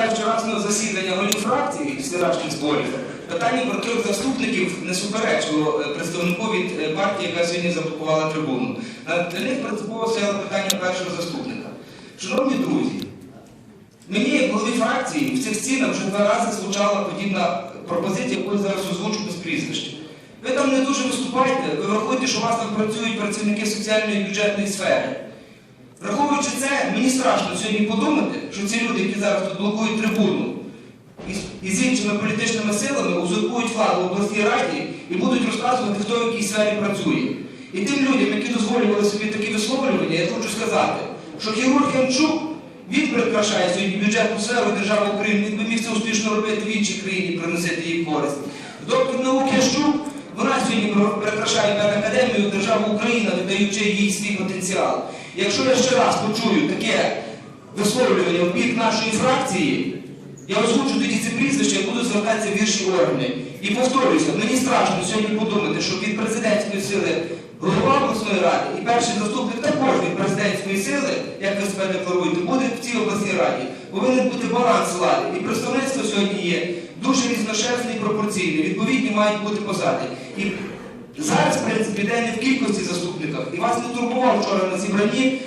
пам'ятаю вчорашнього засідання голів фракції вчорашніх зборів. Питання про трьох заступників не суперечило е, представнику від е, партії, яка сьогодні заблокувала трибуну. На- них принципово стояло питання першого заступника. Шановні друзі, мені, як голові фракції, в цих стінах вже два рази звучала подібна пропозиція, яку я зараз озвучу без прізвища. Ви там не дуже виступайте, ви врахуйте, що у вас там працюють працівники соціальної і бюджетної сфери. Враховуючи це, мені страшно сьогодні подумати, що ці люди, які зараз тут блокують трибуну, і, з іншими політичними силами узурпують владу в обласній раді і будуть розказувати, хто в якій сфері працює. І тим людям, які дозволювали собі такі висловлювання, я хочу сказати, що хірург Янчук, він прикрашає сьогодні бюджетну сферу держави України, він би міг це успішно робити в іншій країні, приносити їй користь. Доктор наук Ящук, вона сьогодні прикрашає Педакадемію держави Україна, видаючи їй свій потенціал. Якщо я ще раз почую таке висловлювання в бік нашої фракції, я озвучу тоді ці прізвища, я буду звертатися в вірші органи. І повторюся, мені страшно сьогодні подумати, що від президентської сили голова обласної ради і перший заступник також від президентської сили, як ви себе декларуєте, буде в цій обласній раді. Повинен бути баланс влади. І представництво сьогодні є дуже різношерстне і пропорційне. Відповідні мають бути посади. І зараз, в принципі, йде не в кількості заступників. І вас не турбував вчора на зібранні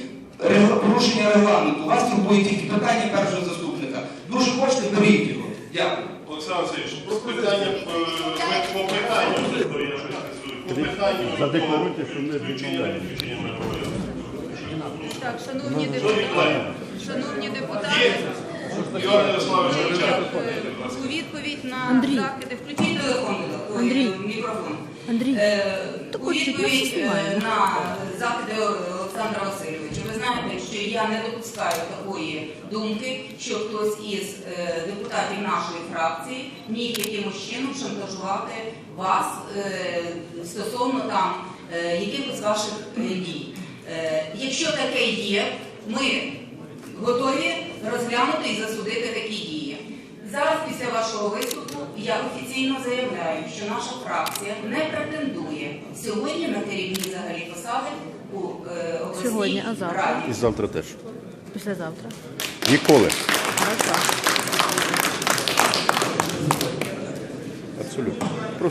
порушення регламенту. Вас турбує тільки питання першого заступника. Дуже хочете, беріть його. Дякую. Олександр Васильович, по питанню, е, по питанню, не по питанню Задекларуйте, що на порядок. Так, шановні депутати, шановні депутати, Ігор Ярославович. У відповідь на Андрій. закиди, включіть телефон, Андрій. мікрофон. Андрій, Е, у відповідь е, на закиди Олександра Васильовича, ви знаєте, що я не допускаю такої думки, що хтось із е, депутатів нашої фракції міг якимось чином шантажувати вас е, стосовно там е, якихось ваших е, дій. Е, Якщо таке є, ми готові розглянути і засудити такі дії. Вашого виступу, я офіційно заявляю, що наша фракція не претендує сьогодні на керівні взагалі посади у е, обласній Сьогодні, а завтра? І завтра теж. післязавтра. Ніколи. Раз, так.